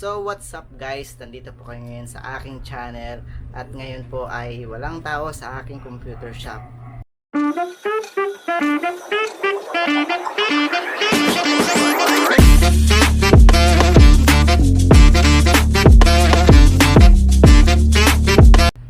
So what's up guys? Nandito po kayo ngayon sa aking channel at ngayon po ay walang tao sa aking computer shop.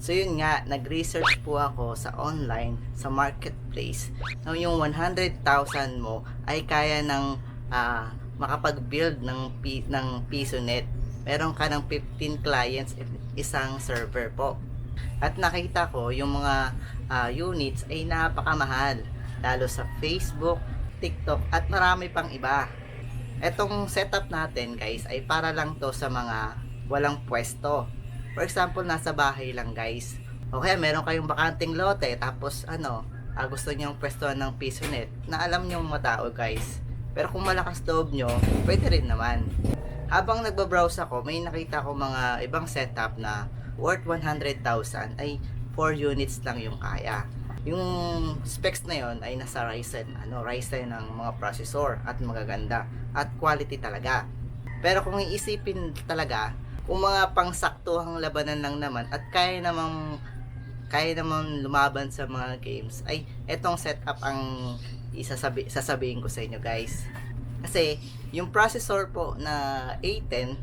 So yun nga, nag-research po ako sa online, sa marketplace, na yung 100,000 mo ay kaya ng ah, makapag-build ng, pi- ng PisoNet. Meron ka ng 15 clients at isang server po. At nakita ko yung mga ah, units ay napakamahal. Lalo sa Facebook, TikTok at marami pang iba. Etong setup natin guys ay para lang to sa mga walang pwesto. For example, nasa bahay lang guys. O kaya meron kayong bakanting lote tapos ano, ah, gusto niyong pwestuhan ng PisoNet na alam niyong matao guys. Pero kung malakas loob nyo, pwede rin naman. Habang nagbabrowse ako, may nakita ko mga ibang setup na worth 100,000 ay 4 units lang yung kaya. Yung specs na yon ay nasa Ryzen, ano, Ryzen ng mga processor at magaganda at quality talaga. Pero kung iisipin talaga, kung mga pangsaktuhang labanan lang naman at kaya namang kaya namang lumaban sa mga games ay etong setup ang isasabi, sasabihin ko sa inyo guys. Kasi yung processor po na A10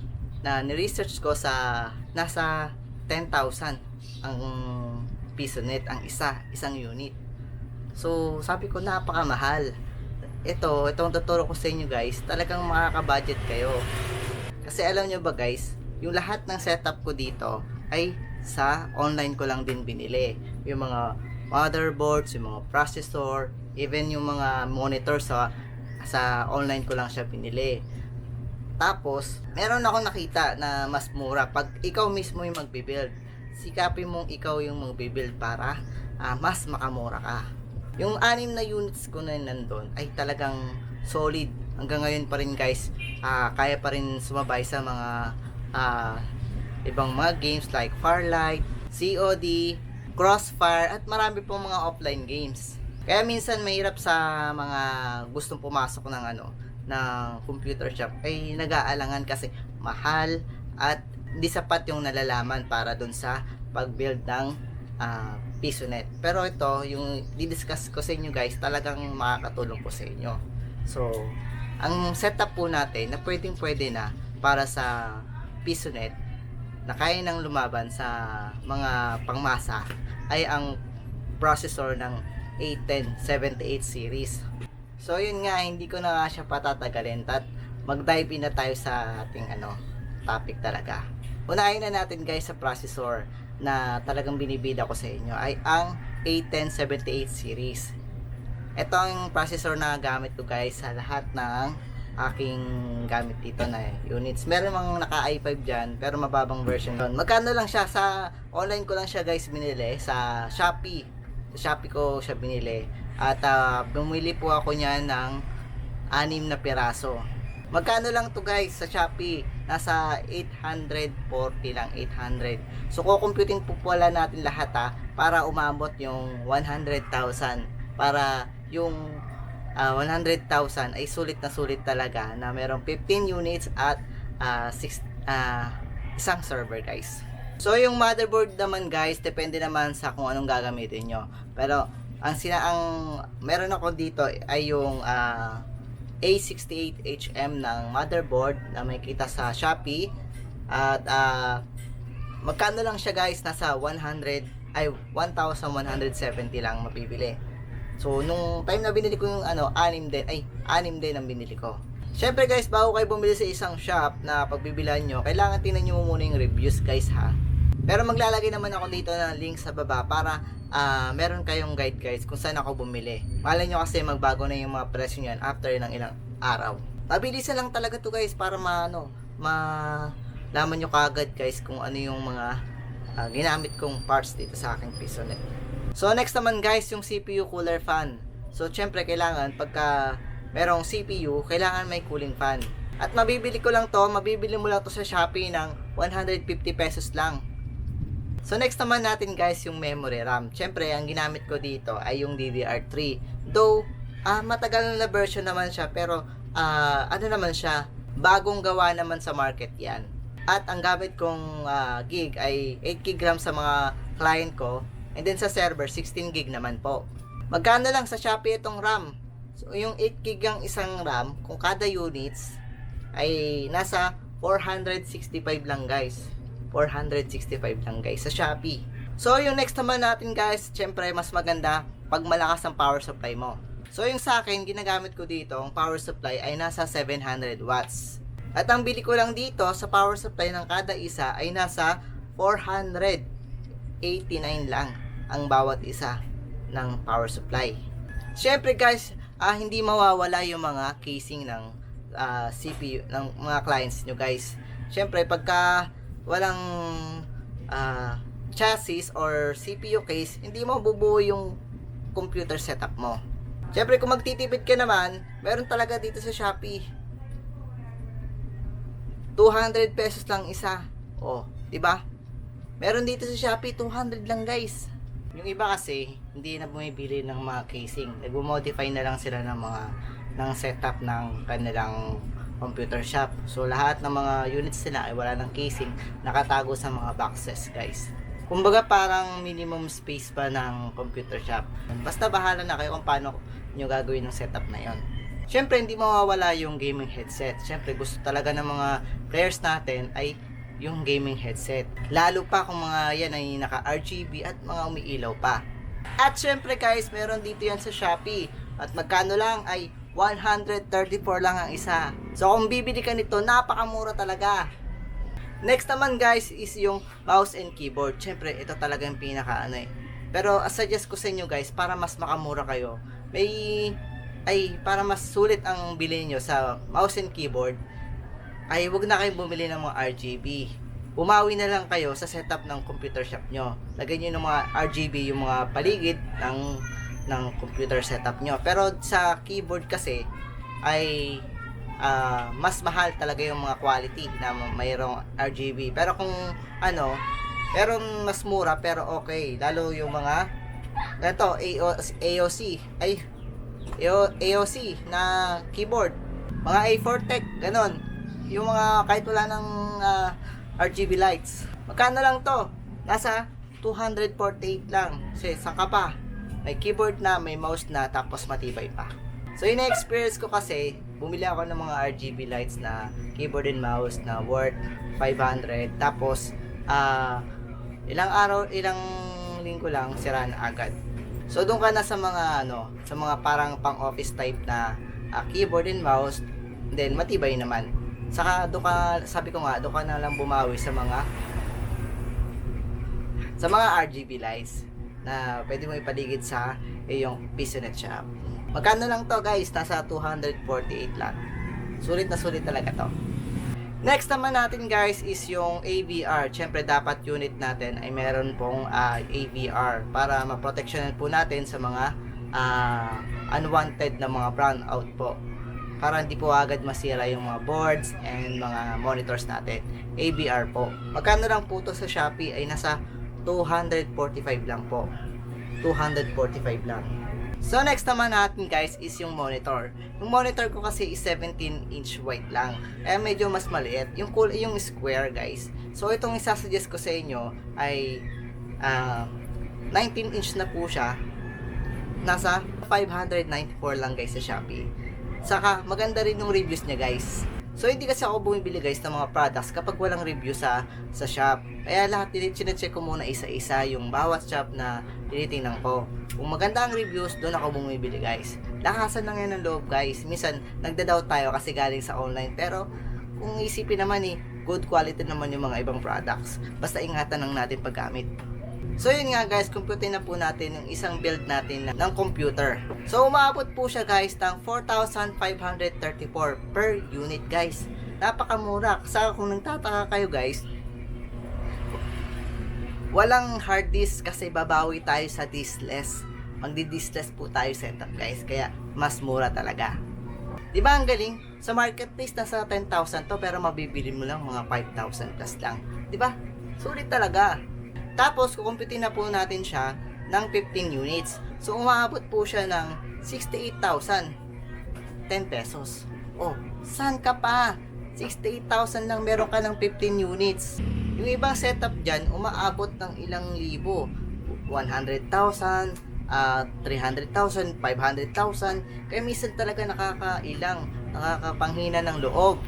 na ni-research ko sa nasa 10,000 ang piso net ang isa, isang unit. So, sabi ko napakamahal. Ito, itong tuturo ko sa inyo guys, talagang makaka-budget kayo. Kasi alam nyo ba guys, yung lahat ng setup ko dito ay sa online ko lang din binili. Yung mga motherboards, yung mga processor, even yung mga monitor sa sa online ko lang siya binili. Tapos, meron ako nakita na mas mura pag ikaw mismo yung magbi-build. Sikapin mong ikaw yung magbi-build para ah, mas makamura ka. Yung anim na units ko na nandun ay talagang solid. Hanggang ngayon pa rin guys, ah, kaya pa rin sumabay sa mga ah, ibang mga games like Farlight, COD, Crossfire, at marami pong mga offline games. Kaya minsan mahirap sa mga gustong pumasok ng ano, ng computer shop ay nag-aalangan kasi mahal at hindi sapat yung nalalaman para dun sa pag-build ng ah, PisoNet. Pero ito, yung di-discuss ko sa inyo guys, talagang makakatulong po sa inyo. So, ang setup po natin na pwedeng pwede na para sa PisoNet na kaya nang lumaban sa mga pangmasa ay ang processor ng A1078 series. So yun nga, hindi ko na nga siya patatagalin at mag-dive in na tayo sa ating ano, topic talaga. Unahin na natin guys sa processor na talagang binibida ko sa inyo ay ang A1078 series. Ito ang processor na gamit ko guys sa lahat ng aking gamit dito na units. Meron mga naka i5 dyan, pero mababang version yun. Magkano lang siya sa online ko lang siya guys binili sa Shopee. Shopee ko siya binili. At ah, bumili po ako niyan ng anim na piraso. Magkano lang to guys sa Shopee? Nasa 840 lang, 800. So kukumputin po pala natin lahat ha para umabot yung 100,000 para yung ah, 100,000 ay sulit na sulit talaga na merong 15 units at ah, six, ah, isang server guys. So yung motherboard naman guys, depende naman sa kung anong gagamitin nyo. Pero ang sina ang meron ako dito ay yung ah, A68HM ng motherboard na may kita sa Shopee at ah, magkano lang siya guys nasa 100 ay 1,170 lang mabibili. So, nung time na binili ko yung ano, anim din, ay, anim din ang binili ko. Syempre guys, bago kayo bumili sa isang shop na pagbibilan nyo, kailangan tingnan nyo muna yung reviews guys ha. Pero maglalagay naman ako dito ng link sa baba para ah, meron kayong guide guys kung saan ako bumili. Malay nyo kasi magbago na yung mga presyo niyan after ng ilang araw. Mabilisan lang talaga to guys para maano, ma laman nyo kagad guys kung ano yung mga ah, ginamit kong parts dito sa aking PisoNet. So next naman guys, yung CPU cooler fan. So syempre kailangan pagka merong CPU, kailangan may cooling fan. At mabibili ko lang to, mabibili mo lang to sa Shopee ng 150 pesos lang. So next naman natin guys yung memory RAM. Syempre ang ginamit ko dito ay yung DDR3. Though ah matagal na version naman siya pero ah ano naman siya, bagong gawa naman sa market 'yan. At ang gamit kong ah, gig ay 8 gig RAM sa mga client ko. And then sa server, 16 gig naman po. Magkano lang sa Shopee itong RAM? So, yung 8 gig ang isang RAM, kung kada units, ay nasa 465 lang guys. 465 lang guys sa Shopee. So, yung next naman natin guys, syempre mas maganda pag malakas ang power supply mo. So, yung sa akin, ginagamit ko dito, ang power supply ay nasa 700 watts. At ang bili ko lang dito sa power supply ng kada isa ay nasa 489 lang ang bawat isa ng power supply. Syempre guys, ah, hindi mawawala yung mga casing ng ah, CPU ng mga clients nyo guys. Syempre pagka walang ah, chassis or CPU case, hindi mo bubuo yung computer setup mo. Syempre kung magtitipid ka naman, meron talaga dito sa Shopee 200 pesos lang isa. Oh, 'di ba? Meron dito sa Shopee 200 lang, guys. Yung iba kasi hindi na bumibili ng mga casing. Nagmo-modify na lang sila ng mga ng setup ng kanilang computer shop. So lahat ng mga units nila ay wala ng casing, nakatago sa mga boxes, guys. Kumbaga parang minimum space pa ng computer shop. Basta bahala na kayo kung paano nyo gagawin ng setup na yon. Siyempre, hindi mawawala yung gaming headset. Siyempre, gusto talaga ng mga players natin ay yung gaming headset. Lalo pa kung mga yan ay naka-RGB at mga umiilaw pa. At syempre guys, meron dito yan sa Shopee. At magkano lang ay 134 lang ang isa. So kung bibili ka nito, napakamura talaga. Next naman guys is yung mouse and keyboard. Syempre, ito talaga yung pinaka ano eh. Pero suggest ko sa inyo guys, para mas makamura kayo, may ay para mas sulit ang bilhin nyo sa mouse and keyboard, ay wag na kayong bumili ng mga RGB. Bumawi na lang kayo sa setup ng computer shop nyo. Lagyan nyo ng mga RGB yung mga paligid ng ng computer setup nyo. Pero sa keyboard kasi ay ah, mas mahal talaga yung mga quality na mayroong RGB. Pero kung ano, meron mas mura pero okay. Lalo yung mga ito, AOC, ay AO- AOC na keyboard. Mga A4 Tech, ganon. Yung mga kahit wala ng ah, RGB lights. Magkano lang to? Nasa 248 lang. Kasi saka pa. May keyboard na, may mouse na, tapos matibay pa. So, yung experience ko kasi, bumili ako ng mga RGB lights na keyboard and mouse na worth 500. Tapos, ah, ilang araw, ilang linggo lang, sira na agad. So, doon ka na sa mga, ano, sa mga parang pang-office type na ah, keyboard and mouse, then matibay naman. Saka, doon ka, sabi ko nga, doon ka na lang bumawi sa mga sa mga RGB lights na pwede mo ipaligid sa iyong PisoNet shop. Magkano lang to guys? Nasa 248 lang. Sulit na sulit talaga to. Next naman natin guys is yung AVR. Siyempre dapat unit natin ay meron pong ah, AVR para maproteksyonan po natin sa mga ah, unwanted na mga brownout po. Para hindi po agad masira yung mga boards and mga monitors natin. AVR po. Magkano lang po to sa Shopee ay nasa 245 lang po. 245 lang. So next naman natin guys is yung monitor. Yung monitor ko kasi is 17 inch wide lang. Eh medyo mas maliit. Yung cool yung square guys. So itong isasuggest ko sa inyo ay ah, 19 inch na po siya. Nasa 594 lang guys sa Shopee. Saka maganda rin yung reviews niya guys. So hindi kasi ako bumibili guys ng mga products kapag walang review sa sa shop. Kaya lahat chinecheck ko muna isa-isa yung bawat shop na tinitingnan ko. Kung maganda ang reviews, doon ako bumibili guys. Lakasan lang yan ng loob guys. Minsan nagda-doubt tayo kasi galing sa online pero kung isipin naman eh, good quality naman yung mga ibang products. Basta ingatan lang natin paggamit. So yun nga guys, computin na po natin yung isang build natin na- ng computer. So umabot po siya guys ng 4,534 per unit guys. Napakamura. Sa kung nagtataka kayo guys, walang hard disk kasi babawi tayo sa diskless. Magdi-diskless po tayo setup guys. Kaya mas mura talaga. Di ba ang galing? Sa marketplace nasa 10,000 to pero mabibili mo lang mga 5,000 plus lang. Di ba? Sulit talaga. Tapos, kukumpitin na po natin siya ng 15 units. So, umabot po siya ng 68,000. 10 pesos. Oh, saan ka pa? 68,000 lang meron ka ng 15 units. Yung ibang setup dyan, umaabot ng ilang libo. 100,000, ah, 300,000, 500,000. Kaya minsan talaga nakakailang, nakakapanghina ng loob.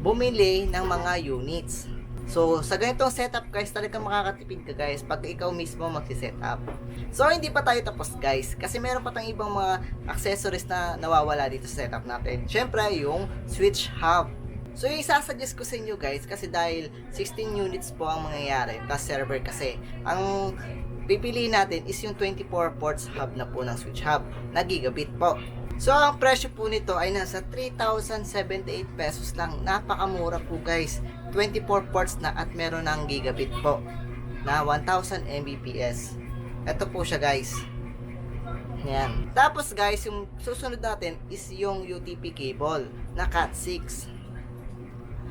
Bumili ng mga units. So, sa ganitong setup guys, talagang makakatipid ka guys pag ikaw mismo magsisetup. So, hindi pa tayo tapos guys, kasi meron pa tayong ibang mga accessories na nawawala dito sa setup natin. Siyempre, yung switch hub. So, yung isasuggest ko sa inyo guys, kasi dahil 16 units po ang mangyayari, plus server kasi, ang pipiliin natin is yung 24 ports hub na po ng switch hub, na gigabit po. So, ang presyo po nito ay nasa 3,078 pesos lang. Napakamura po guys. 24 ports na at meron ng gigabit po na 1,000 Mbps. Ito po siya guys. Yan. Tapos guys, yung susunod natin is yung UTP cable na Cat6.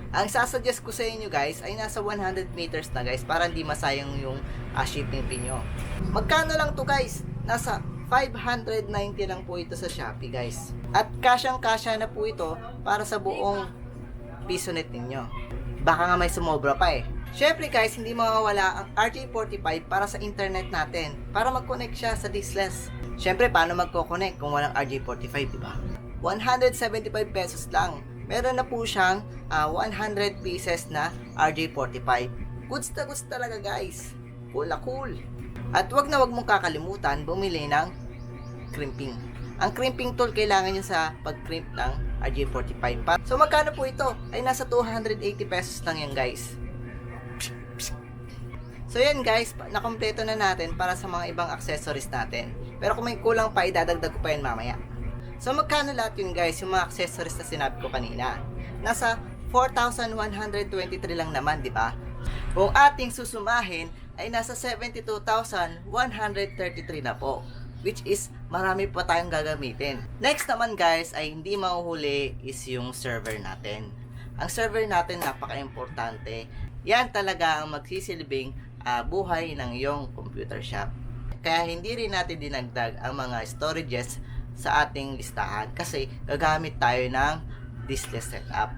Ang sasuggest ko sa inyo guys ay nasa 100 meters na guys para hindi masayang yung uh, shipping fee nyo. Magkano lang to guys? Nasa 590 lang po ito sa Shopee guys. At kasyang kasya na po ito para sa buong piso net ninyo. Baka nga may sumobra pa eh. Syempre guys, hindi mawawala ang RJ45 para sa internet natin. Para mag-connect siya sa diskless. Syempre, paano magko-connect kung walang RJ45, di ba? 175 pesos lang. Meron na po siyang ah, 100 pieces na RJ45. Goods na goods talaga guys. Cool na cool. At wag na wag mong kakalimutan bumili ng crimping. Ang crimping tool kailangan nyo sa pag-crimp ng RJ45. Pa- So magkano po ito? Ay nasa 280 pesos lang yan guys. So yan guys, nakompleto na natin para sa mga ibang accessories natin. Pero kung may kulang pa, idadagdag ko pa yan mamaya. So magkano lahat yun guys, yung mga accessories na sinabi ko kanina? Nasa 4,123 lang naman, di ba? Kung ating susumahin, ay nasa 72,133 na po. Which is, marami pa tayong gagamitin. Next naman guys, ay hindi mahuhuli is yung server natin. Ang server natin napaka-importante. Yan talaga ang magsisilbing ah, buhay ng iyong computer shop. Kaya hindi rin natin dinagdag ang mga storages sa ating listahan kasi gagamit tayo ng diskless setup.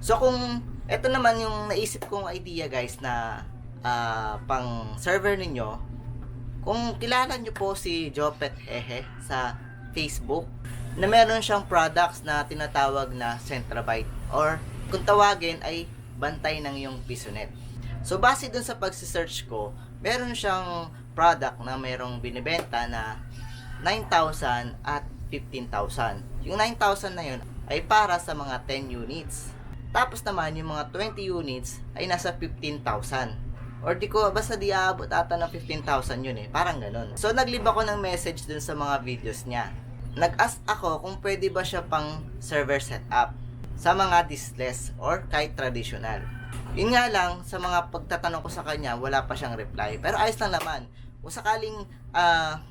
So kung ito naman yung naisip kong idea guys na ah, pang server ninyo, kung kilala nyo po si Jopet Hehe sa Facebook, na meron siyang products na tinatawag na Centrabyte or kung tawagin ay bantay ng yung Pisonet. So base dun sa pagsisearch ko, meron siyang product na merong binibenta na 9,000 at 15,000. Yung 9,000 na yun ay para sa mga 10 units. Tapos naman yung mga 20 units ay nasa 15,000. Or di ko, basta di aabot ata ng 15,000 yun eh. Parang ganun. So, naglib ako ng message dun sa mga videos niya. Nag-ask ako kung pwede ba siya pang server setup sa mga diskless or kahit traditional. Yun nga lang, sa mga pagtatanong ko sa kanya, wala pa siyang reply. Pero ayos lang naman. Kung sakaling, ah,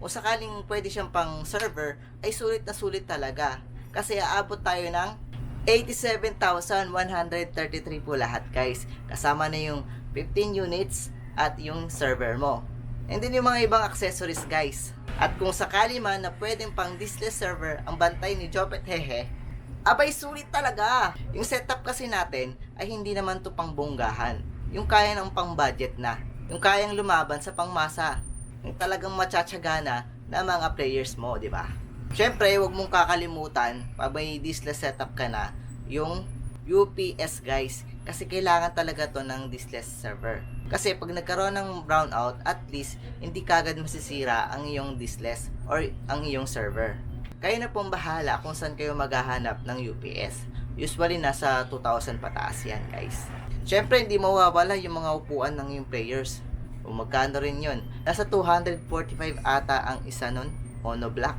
kung sakaling pwede siyang pang server, ay sulit na sulit talaga. Kasi aabot tayo ng 87,133 po lahat guys. Kasama na yung 15 units at yung server mo. And then yung mga ibang accessories guys. At kung sakali man na pwedeng pang diskless server ang bantay ni Jopet Hehe, abay sulit talaga. Yung setup kasi natin ay hindi naman to pang bonggahan. Yung kaya ng pang budget na. Yung kayang lumaban sa pangmasa. Yung talagang matsatsaga na na mga players mo, di ba? Siyempre, huwag mong kakalimutan, pag may diskless setup ka na, yung UPS guys. Kasi kailangan talaga to ng diskless server. Kasi pag nagkaroon ng brownout, at least hindi kagad masisira ang iyong diskless or ang iyong server. Kayo na pong bahala kung saan kayo maghahanap ng UPS. Usually nasa 2,000 pataas yan guys. Siyempre hindi mawawala yung mga upuan ng yung players. O magkano rin yun. Nasa 245 ata ang isa nun, Ono Black.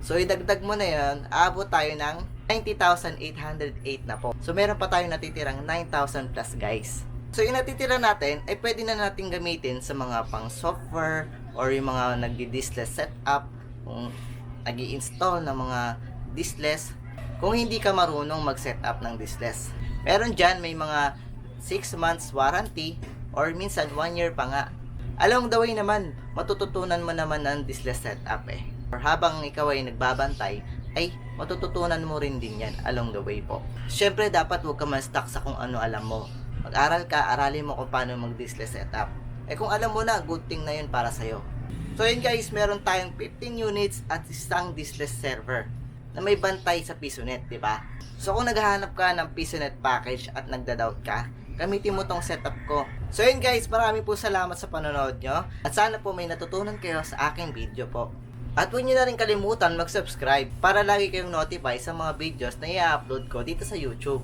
So, idagdag mo na yun, aabot tayo ng 90,808 na po. So, meron pa tayong natitirang 9,000 plus guys. So, yung natitira natin, ay pwede na natin gamitin sa mga pang software or yung mga nagdi-diskless setup, kung nag install ng mga diskless, kung hindi ka marunong mag-setup ng diskless. Meron dyan, may mga 6 months warranty or minsan 1 year pa nga. Along the way naman, matututunan mo naman ang diskless setup eh. Or habang ikaw ay nagbabantay, ay matututunan mo rin din yan along the way po. Siyempre, dapat huwag ka man stuck sa kung ano alam mo. Mag-aral ka, aralin mo kung paano mag-display setup. Eh kung alam mo na, good thing na yun para sa'yo. So yun guys, meron tayong 15 units at isang diskless server na may bantay sa PisoNet, di ba? So kung naghahanap ka ng PisoNet package at nagda-doubt ka, gamitin mo tong setup ko. So yun guys, marami po salamat sa panonood nyo at sana po may natutunan kayo sa aking video po. At huwag nyo na rin kalimutan mag-subscribe para lagi kayong notify sa mga videos na i-upload ko dito sa YouTube.